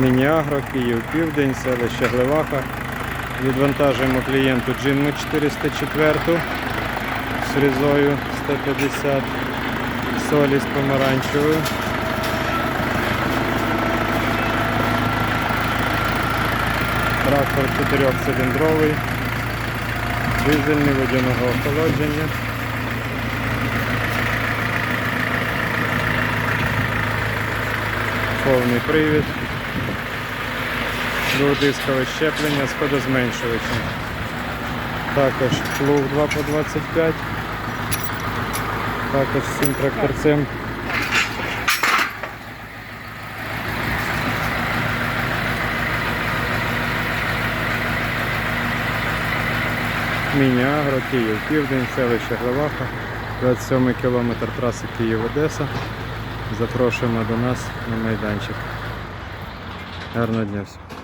Мініагро, Київ Південь, селище Глеваха. Відвантажуємо клієнту джинну 404 з фрізою 150 солі з помаранчевою. Трактор 4-циліндровий, дизельний водяного охолодження. Повний привід. Дводискове щеплення з ходозменшувачем. Також плуг 2 по 25. Також з цим тракторцем. Міні-Агро, Київ, Південь, селище Главаха, 27 кілометр траси Київ-Одеса. Запрошуємо до нас на майданчик. Гарного дня всім.